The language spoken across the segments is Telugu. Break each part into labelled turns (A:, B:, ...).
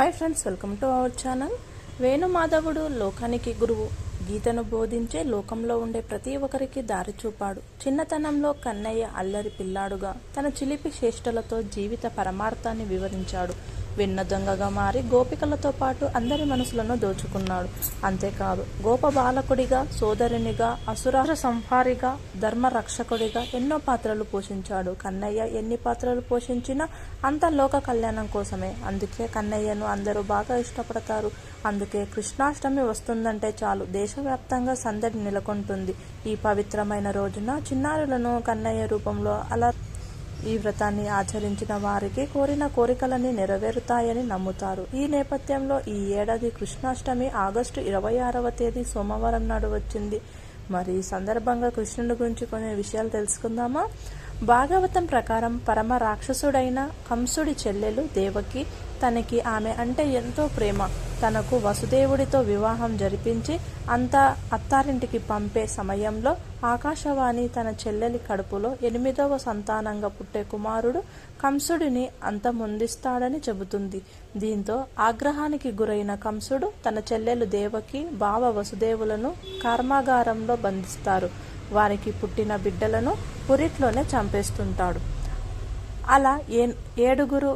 A: Hi friends welcome to our channel వేణుమాధవుడు లోకానికి గురువు. గీతను బోధించే లోకంలో ఉండే ప్రతి ఒక్కరికి దారి చూపాడు. చిన్నతనంలో కన్నయ్య అల్లరి పిల్లాడుగా తన చిలిపి చేష్టలతో జీవిత పరమార్థాన్ని వివరించాడు. విన్న దొంగగా మారి గోపికలతో పాటు అందరి మనసులను దోచుకున్నాడు. అంతేకాదు గోప బాలకుడిగా సోదరునిగా అసురార సంహారిగా ధర్మ రక్షకుడిగా ఎన్నో పాత్రలు పోషించాడు. కన్నయ్య ఎన్ని పాత్రలు పోషించినా అంత లోక కళ్యాణం కోసమే. అందుకే కన్నయ్యను అందరూ బాగా ఇష్టపడతారు. అందుకే కృష్ణాష్టమి వస్తుందంటే చాలు. దేశవ్యాప్తంగా సందడి నెలకొంటుంది. ఈ పవిత్రమైన రోజున చిన్నారులను కన్నయ్య రూపంలో అలా ఈ వ్రతాన్ని ఆచరించిన వారికి కోరిన కోరికలన్నీ నెరవేరుతాయని నమ్ముతారు. ఈ నేపథ్యంలో ఈ ఏడాది కృష్ణాష్టమి ఆగస్టు ఇరవై ఆరవ తేదీ సోమవారం నాడు వచ్చింది. మరి ఈ సందర్భంగా కృష్ణుడి గురించి కొన్ని విషయాలు తెలుసుకుందామా? భాగవతం ప్రకారం పరమ రాక్షసుడైన కంసుడి చెల్లెలు దేవకి తనకి ఆమె అంటే ఎంతో ప్రేమ. తనకు వసుదేవుడితో వివాహం జరిపించి అంతా అత్తారింటికి పంపే సమయంలో ఆకాశవాణి తన చెల్లెలి కడుపులో ఎనిమిదవ సంతానంగా పుట్టే కుమారుడు కంసుడిని అంతమొందిస్తాడని చెబుతుంది. దీంతో ఆగ్రహానికి గురైన కంసుడు తన చెల్లెలు దేవకి బావ వసుదేవులను కర్మాగారంలో బంధిస్తారు. వారికి పుట్టిన బిడ్డలను పురిట్లోనే చంపేస్తుంటాడు. అలా ఏ ఏడుగురు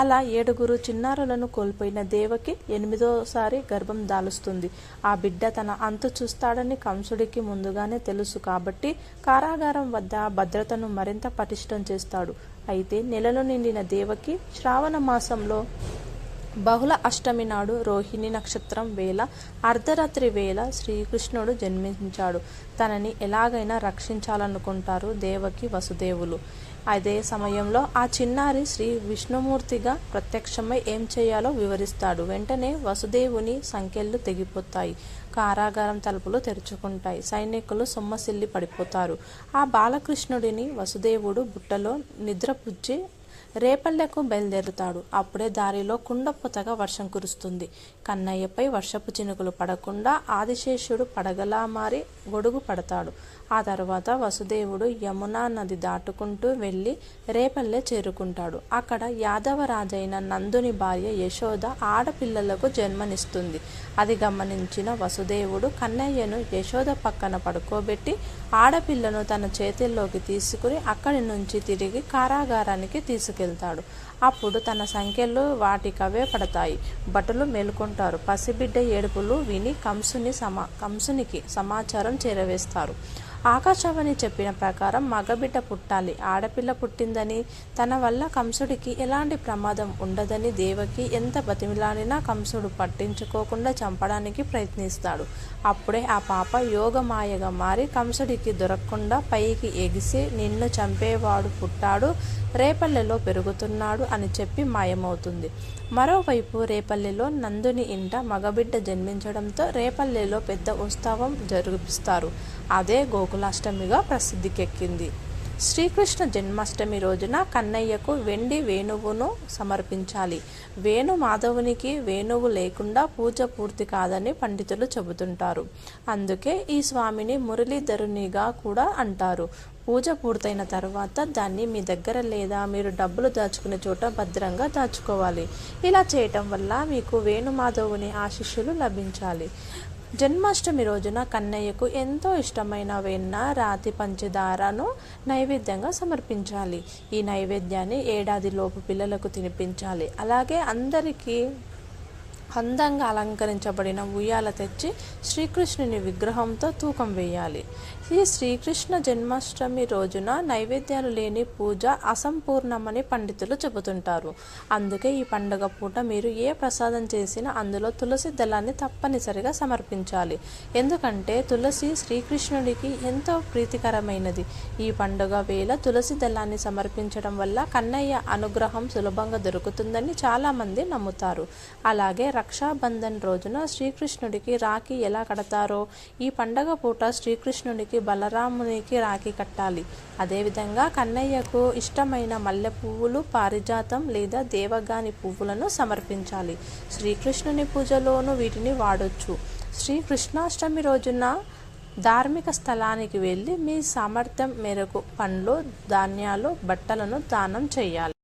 A: అలా ఏడుగురు చిన్నారులను కోల్పోయిన దేవకి ఎనిమిదోసారి గర్భం దాలుస్తుంది. ఆ బిడ్డ తన అంతు చూస్తాడని కంసుడికి ముందుగానే తెలుసు కాబట్టి కారాగారం వద్ద భద్రతను మరింత పటిష్టం చేస్తాడు. అయితే నెలలు నిండిన దేవకి శ్రావణ మాసంలో బహుళ అష్టమి నాడు రోహిణి నక్షత్రం వేళ అర్ధరాత్రి వేళ శ్రీకృష్ణుడు జన్మించాడు. తనని ఎలాగైనా రక్షించాలనుకుంటారు దేవకి వసుదేవులు. అదే సమయంలో ఆ చిన్నారి శ్రీ విష్ణుమూర్తిగా ప్రత్యక్షమై ఏం చేయాలో వివరిస్తాడు. వెంటనే వసుదేవుని సంఖ్యలు తెగిపోతాయి. కారాగారం తలుపులు తెరుచుకుంటాయి. సైనికులు సొమ్మసిల్లి పడిపోతారు. ఆ బాలకృష్ణుడిని వసుదేవుడు బుట్టలో నిద్రపుచ్చి రేపల్లెకు బయలుదేరుతాడు. అప్పుడే దారిలో కుండపోతగా వర్షం కురుస్తుంది. కన్నయ్యపై వర్షపు చినుకులు పడకుండా ఆదిశేషుడు పడగలా మారి గొడుగు పడతాడు. ఆ తర్వాత వసుదేవుడు యమునా నది దాటుకుంటూ వెళ్ళి రేపల్లె చేరుకుంటాడు. అక్కడ యాదవ రాజైన నందుని భార్య యశోద ఆడపిల్లలకు జన్మనిస్తుంది. అది గమనించిన వసుదేవుడు కన్నయ్యను యశోద పక్కన పడుకోబెట్టి ఆడపిల్లను తన చేతుల్లోకి తీసుకుని అక్కడి నుంచి తిరిగి కారాగారానికి తీసుకెళ్తాడు. వెళ్తాడు. అప్పుడు తన సంఖ్యలు వాటికవే పడతాయి. భటులు మేలుకుంటారు. పసిబిడ్డ ఏడుపులు విని కంసుని సమా కంసునికి సమాచారం చేరవేస్తారు. ఆకాశవాణి చెప్పిన ప్రకారం మగబిడ్డ పుట్టాలి. ఆడపిల్ల పుట్టిందని తన వల్ల కంసుడికి ఎలాంటి ప్రమాదం ఉండదని దేవకి ఎంత బతిమిలాడినా కంసుడు పట్టించుకోకుండా చంపడానికి ప్రయత్నిస్తాడు. అప్పుడే ఆ పాప యోగమాయగా మారి కంసుడికి దొరకకుండా పైకి ఎగిసి నిన్ను చంపేవాడు పుట్టాడు రేపల్లెలో పెరుగుతున్నాడు అని చెప్పి మాయమవుతుంది. మరోవైపు రేపల్లెలో నందుని ఇంట మగబిడ్డ జన్మించడంతో రేపల్లెలో పెద్ద ఉత్సవం జరిపిస్తారు. అదే గోకులాష్టమిగా ప్రసిద్ధికెక్కింది. శ్రీకృష్ణ జన్మాష్టమి రోజున కన్నయ్యకు వెండి వేణువును సమర్పించాలి. వేణు మాధవునికి వేణువు లేకుండా పూజ పూర్తి కాదని పండితులు చెబుతుంటారు. అందుకే ఈ స్వామిని మురళీధరునిగా కూడా అంటారు. పూజ పూర్తయిన తర్వాత దాన్ని మీ దగ్గర లేదా మీరు డబ్బులు దాచుకునే చోట భద్రంగా దాచుకోవాలి. ఇలా చేయటం వల్ల మీకు వేణుమాధవుని ఆశిష్యులు లభించాలి. జన్మాష్టమి రోజున కన్నయ్యకు ఎంతో ఇష్టమైన వెన్న రాతి పంచదారను నైవేద్యంగా సమర్పించాలి. ఈ నైవేద్యాన్ని ఏడాదిలోపు పిల్లలకు తినిపించాలి. అలాగే అందరికీ అందంగా అలంకరించబడిన ఉయ్యాల తెచ్చి శ్రీకృష్ణుని విగ్రహంతో తూకం వేయాలి. ఈ శ్రీకృష్ణ జన్మాష్టమి రోజున నైవేద్యాలు లేని పూజ అసంపూర్ణమని పండితులు చెబుతుంటారు. అందుకే ఈ పండుగ పూట మీరు ఏ ప్రసాదం చేసినా అందులో తులసి దళాన్ని తప్పనిసరిగా సమర్పించాలి. ఎందుకంటే తులసి శ్రీకృష్ణుడికి ఎంతో ప్రీతికరమైనది. ఈ పండుగ వేళ తులసి దళాన్ని సమర్పించడం వల్ల కన్నయ్య అనుగ్రహం సులభంగా దొరుకుతుందని చాలామంది నమ్ముతారు. అలాగే రక్షాబంధన్ రోజున శ్రీకృష్ణుడికి రాఖీ ఎలా కడతారో ఈ పండగ పూట శ్రీకృష్ణుడికి బలరామునికి రాఖీ కట్టాలి. అదేవిధంగా కన్నయ్యకు ఇష్టమైన మల్లె పువ్వులు పారిజాతం లేదా దేవగాని పువ్వులను సమర్పించాలి. శ్రీకృష్ణుని పూజలోనూ వీటిని వాడొచ్చు. శ్రీకృష్ణాష్టమి రోజున ధార్మిక స్థలానికి వెళ్ళి మీ సామర్థ్యం మేరకు పండ్లు ధాన్యాలు బట్టలను దానం చేయాలి.